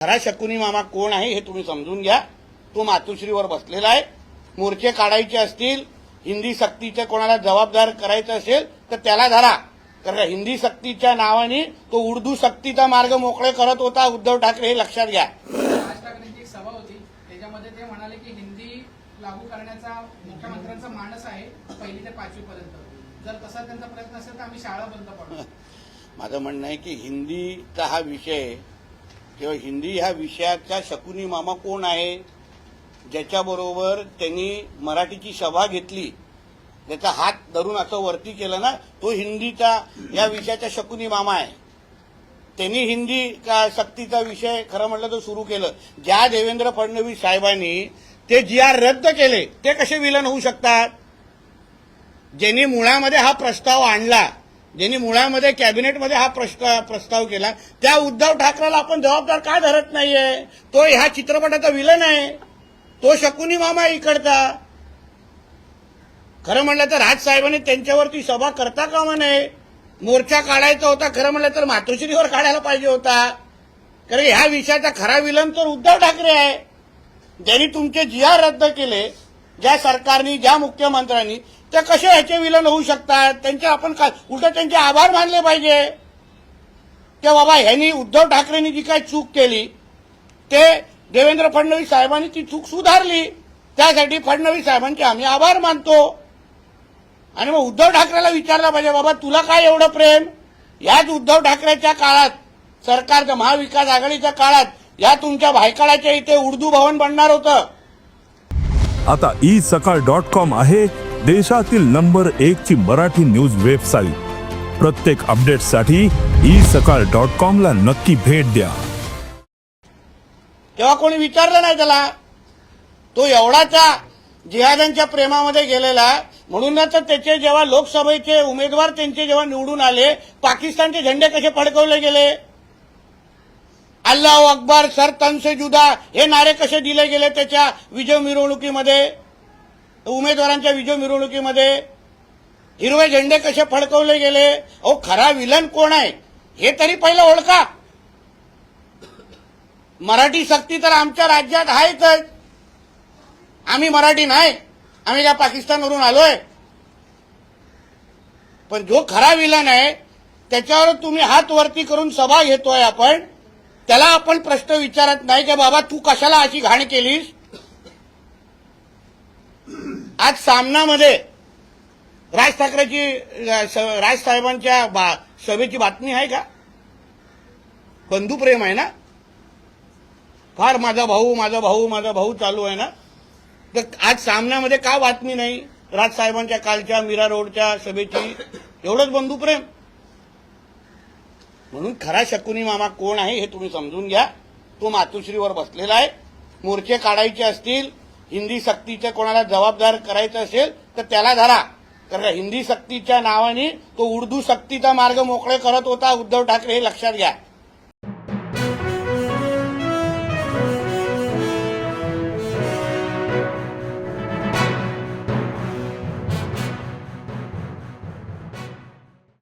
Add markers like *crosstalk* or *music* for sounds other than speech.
खरा शकुनी मामा कोण आहे हे तुम्ही समजून घ्या. तो मातोश्रीवर बसलेला आहे. मोर्चे काढायचे असतील हिंदी सक्तीचे कोणाला जबाबदार करायचं असेल तर त्याला धरा. कारण का हिंदी सक्तीच्या नावाने तो उर्दू सक्तीचा मार्ग मोकळे करत होता. उद्धव ठाकरे हे लक्षात घ्या. राज ठाकरेंची एक सभा होती. त्याच्यामध्ये ते म्हणाले की हिंदी लागू करण्याचा मुख्यमंत्र्यांचा मानस आहे पहिली ते पाचवी पर्यंत. जर तसा त्यांचा प्रयत्न असेल तर आम्ही शाळा बंद पडू. *laughs* माझं म्हणणं आहे की हिंदीचा हा विषय किंवा हिंदी ह्या विषयाचा शकुनी मामा कोण आहे ज्याच्याबरोबर त्यांनी मराठीची सभा घेतली त्याचा हात धरून असं वरती केलं ना तो हिंदीचा या विषयाचा शकुनी मामा आहे. त्यांनी हिंदी का सक्तीचा विषय खरं म्हटलं तर सुरू केलं. ज्या देवेंद्र फडणवीस साहेबांनी ते जी आर रद्द केले ते कसे विलन होऊ शकतात? ज्यांनी मुळामध्ये हा प्रस्ताव आणला ज्यांनी मुळामध्ये कॅबिनेटमध्ये हा प्रश्न- प्रस्ताव केला त्या उद्धव ठाकरेला आपण जबाबदार का धरत नाहीये? तो ह्या चित्रपटाचा विलन आहे. तो शकुनी मामा इकडचा. खरं म्हणलं तर राजसाहेबांनी त्यांच्यावरती सभा करता कामा नये. मोर्चा काढायचा होता खरं म्हणलं तर मातोश्रीवर काढायला पाहिजे होता. कारण ह्या विषयाचा खरा विलन तर उद्धव ठाकरे आहे. ज्यांनी तुमचे जी आर रद्द केले ज्या सरकारनी ज्या मुख्यमंत्र्यांनी त्या कसे ह्याचे विलन होऊ शकतात? त्यांचे आपण काय उलट त्यांचे आभार मानले पाहिजे. ते बाबा ह्यांनी उद्धव ठाकरेंनी जी काय चूक केली ते देवेंद्र फडणवीस साहेबांनी ती चूक सुधारली. त्यासाठी फडणवीस साहेबांचे आम्ही आभार मानतो. आणि मग उद्धव ठाकरेला विचारलं पाहिजे बाबा तुला काय एवढं प्रेम? याच उद्धव ठाकरेच्या काळात सरकारच्या महाविकास आघाडीच्या काळात या तुमच्या भायकाळाच्या इथे उर्दू भवन बनणार होतं. आता ई सकाळ डॉट कॉम आहे देशातील नंबर एक ची मराठी न्यूज वेबसाईट. प्रत्येक अपडेटसाठी ई सकाळ डॉट कॉम ला नक्की भेट द्या. तेव्हा कोणी विचारलं नाही त्याला? तो एवढाचा जिहादांच्या प्रेमामध्ये गेलेला म्हणूनच त्याचे जेव्हा लोकसभेचे उमेदवार त्यांचे जेव्हा निवडून आले पाकिस्तानचे झेंडे कसे फडकवले गेले? अल्लाह अकबर सर तनसे जुदा हे नारे कसे दिले गेले त्याच्या विजय मिरवणुकीमध्ये? उमेदवारांच्या विजय मिरवणुकीमध्ये? हिरवे झेंडे कसे फडकवले गेले? अहो खरा विलन कोण आहे? हे तरी पहिलं ओळखा. मराठी सक्ती तर आमच्या राज्यात आहेतच. आम्ही मराठी नाही. आम्ही ज्या पाकिस्तानवरून आलोय. पण जो खरा विलन आहे त्याच्यावर तुम्ही हात वरती करून सभा घेतोय आपण. त्याला आपण प्रश्न विचारत नाही की बाबा तू कशाला अशी घाण केलीस? आज सामनामध्ये राज ठाकरेची राजसाहेबांच्या राज साहेबांच्या सभेची बातमी आहे का? बंधुप्रेम आहे ना? फार माझा भाऊ माझा भाऊ माझा भाऊ चालू आहे ना? तर आज सामन्यामध्ये का बातमी नाही? राजसाहेबांच्या कालच्या मीरा रोडच्या सभेची? एवढंच बंधुप्रेम म्हणून खरा शकुनी मामा कोण आहे हे तुम्ही समजून घ्या. तो मातुश्रीवर बसलेला आहे. मोर्चे काढायचे असतील हिंदी सक्तीचे कोणाला जबाबदार करायचं असेल तर त्याला धरा. कारण का हिंदी सक्तीच्या नावाने तो उर्दू सक्तीचा मार्ग मोकळे करत होता. उद्धव ठाकरे हे लक्षात घ्या.